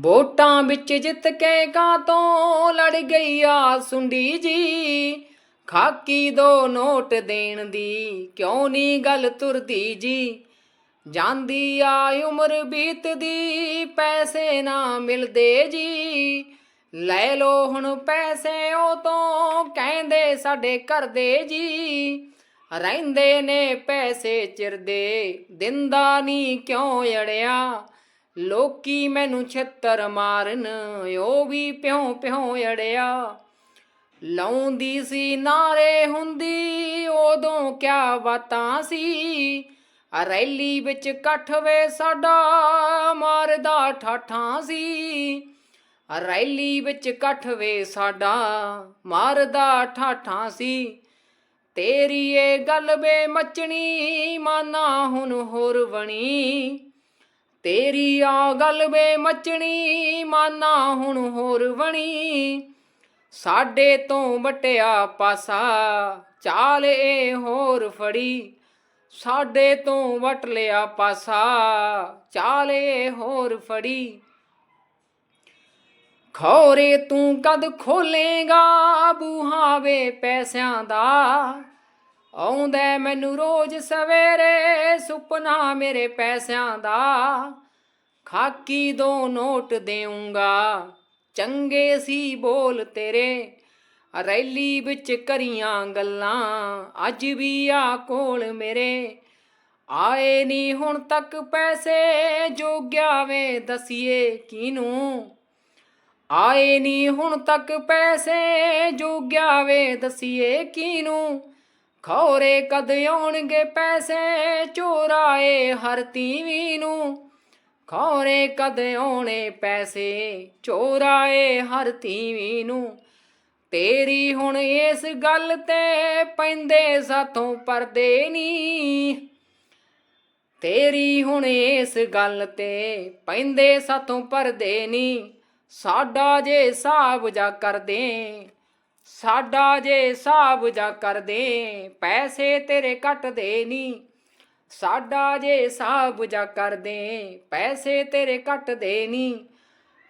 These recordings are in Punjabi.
ਵੋਟਾਂ ਵਿੱਚ ਜਿੱਤ ਕੇ ਕਾਂ ਤੋਂ ਲੜ ਗਈ ਆ ਸੁੰਡੀ ਜੀ। ਖਾਕੀ ਦੋ ਨੋਟ ਦੇਣ ਦੀ ਕਿਉਂ ਨਹੀਂ ਗੱਲ ਤੁਰਦੀ ਜੀ। ਜਾਂਦੀ ਆ ਉਮਰ ਬੀਤਦੀ, ਪੈਸੇ ਨਾ ਮਿਲਦੇ ਜੀ। ਲੈ ਲੋ ਹੁਣ ਪੈਸੇ, ਉਹ ਤੋਂ ਕਹਿੰਦੇ ਸਾਡੇ ਘਰ ਦੇ ਜੀ। ਰਹਿੰਦੇ ਨੇ ਪੈਸੇ ਚਿਰਦੇ ਦਿੰਦਾ ਨਹੀਂ ਕਿਉਂ ਅੜਿਆ। ਲੋਕੀ ਮੈਨੂੰ ਛੱਤਰ ਮਾਰਨ, ਉਹ ਵੀ ਪਿਉ ਪਿਉ ਅੜਿਆ। ਲਾਉਂਦੀ ਸੀ, ਨਾਰੇ ਹੁੰਦੀ, ਉਦੋਂ ਕਿਆ ਬਾਤਾਂ ਸੀ। ਰੈਲੀ ਵਿੱਚ ਇਕੱਠ ਵੇ ਸਾਡਾ ਮਾਰਦਾ ਠਾਠਾਂ ਸੀ। ਰੈਲੀ ਵਿੱਚ ਇਕੱਠ ਵੇ ਸਾਡਾ ਮਾਰਦਾ ਠਾਠਾਂ ਸੀ। ਤੇਰੀ ਇਹ ਗੱਲ ਬੇ ਮਚਣੀ ਮਾਨਾ ਹੁਣ ਹੋਰ ਬਣੀ। ਤੇਰੀ ਆ ਗੱਲ ਵੇ ਮਚਣੀ ਮਾਨਾ ਹੁਣ ਹੋਰ ਬਣੀ ਸਾਡੇ ਤੋਂ ਵਟਿਆ ਪਾਸਾ, ਚਾਲ ਏ ਹੋਰ ਫੜੀ। ਸਾਡੇ ਤੋਂ ਵਟ ਲਿਆ ਪਾਸਾ, ਚਾਲ ਏ ਹੋਰ ਫੜੀ। ਖੋਰੇ ਤੂੰ ਕਦ ਖੋਲੇਗਾ, ਬੂਹਾ ਵੇ ਪੈਸਿਆਂ ਦਾ। ਆਉਂਦਾ ਮੈਨੂੰ ਰੋਜ਼ ਸਵੇਰੇ ਸੁਪਨਾ ਮੇਰੇ ਪੈਸਿਆਂ ਦਾ। ਖਾਕੀ ਦੋ ਨੋਟ ਦੇਊਂਗਾ, ਚੰਗੇ ਸੀ ਬੋਲ ਤੇਰੇ, ਰੈਲੀ ਵਿੱਚ ਕਰੀਆਂ ਗੱਲਾਂ, ਅੱਜ ਵੀ ਆ ਕੋਲ ਮੇਰੇ। ਆਏ ਨਹੀਂ ਹੁਣ ਤੱਕ ਪੈਸੇ, ਜੋਗਿਆ ਵੇ ਦਸੀਏ ਕਿਨੂੰ ਆਏ ਨਹੀਂ ਹੁਣ ਤੱਕ ਪੈਸੇ, ਜੋਗਿਆ ਵੇ ਦਸੀਏ ਕਿਨੂੰ ਖੌਰੇ ਕਦ ਆਉਣਗੇ ਪੈਸੇ? ਚੋਰਾਏ ਹਰ ਤੀਵੀ ਨੂੰ। ਖੌਰੇ ਕਦ ਆਉਣੇ ਪੈਸੇ? ਚੋਰਾਏ ਹਰ ਤੀਵੀ ਨੂੰ। ਤੇਰੀ ਹੁਣ ਇਸ ਗੱਲ ਤੇ ਪੈਂਦੇ ਸਾਥੋਂ ਪਰਦੇ ਨੀ ਤੇਰੀ ਹੁਣ ਇਸ ਗੱਲ ਤੇ ਪੈਂਦੇ ਸਾਥੋਂ ਪਰਦੇ ਨੀ ਸਾਡਾ ਜੇ ਹਿਸਾਬ ਜਾ ਕਰਦੇ ਸਾਡਾ ਜੇ ਹਿਸਾਬ ਜਾ ਕਰਦੇ, ਪੈਸੇ ਤੇਰੇ ਕੱਟਦੇ ਨੀ। ਸਾਡਾ ਜੇ ਹਿਸਾਬ ਜਾ ਕਰਦੇ, ਪੈਸੇ ਤੇਰੇ ਕੱਟਦੇ ਨੀ।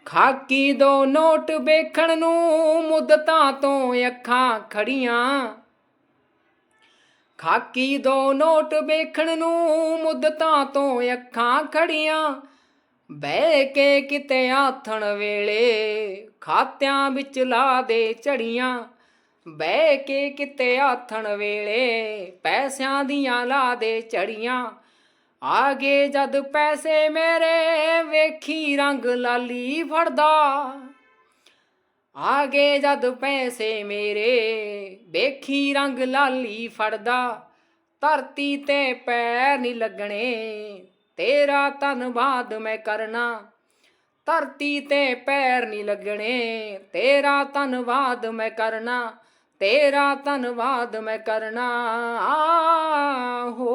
ਖਾਕੀ ਦੋ ਨੋਟ ਵੇਖਣ ਨੂੰ ਮੁੱਦਤਾਂ ਤੋਂ ਅੱਖਾਂ ਖੜੀਆਂ। ਖਾਕੀ ਦੋ ਨੋਟ ਵੇਖਣ ਨੂੰ ਮੁੱਦਤਾਂ ਤੋਂ ਅੱਖਾਂ ਖੜੀਆਂ। ਬਹਿ ਕੇ ਕਿਤੇ ਆਥਣ ਵੇਲੇ ਖਾਤਿਆਂ ਵਿੱਚ ਲਾ ਦੇ ਝੜੀਆਂ। ਬਹਿ ਕੇ ਕਿਤੇ ਆਥਣ ਵੇਲੇ ਪੈਸਿਆਂ ਦੀਆਂ ਲਾ ਦੇ ਝੜੀਆਂ। ਆਗੇ ਜਦ ਪੈਸੇ ਮੇਰੇ ਵੇਖੀ ਰੰਗ ਲਾਲੀ ਫੜਦਾ। ਆਗੇ ਜਦ ਪੈਸੇ ਮੇਰੇ ਵੇਖੀ ਰੰਗ ਲਾਲੀ ਫੜਦਾ। ਧਰਤੀ ਤੇ ਪੈਰ ਨਹੀਂ ਲੱਗਣੇ। ਤੇਰਾ ਧੰਨਵਾਦ ਮੈਂ ਕਰਨਾ। ਧਰਤੀ ਤੇ ਪੈਰ ਨਹੀਂ ਲੱਗਣੇ, ਤੇਰਾ ਧੰਨਵਾਦ ਮੈਂ ਕਰਨਾ। ਤੇਰਾ ਧੰਨਵਾਦ ਮੈਂ ਕਰਨਾ। ਆਹੋ।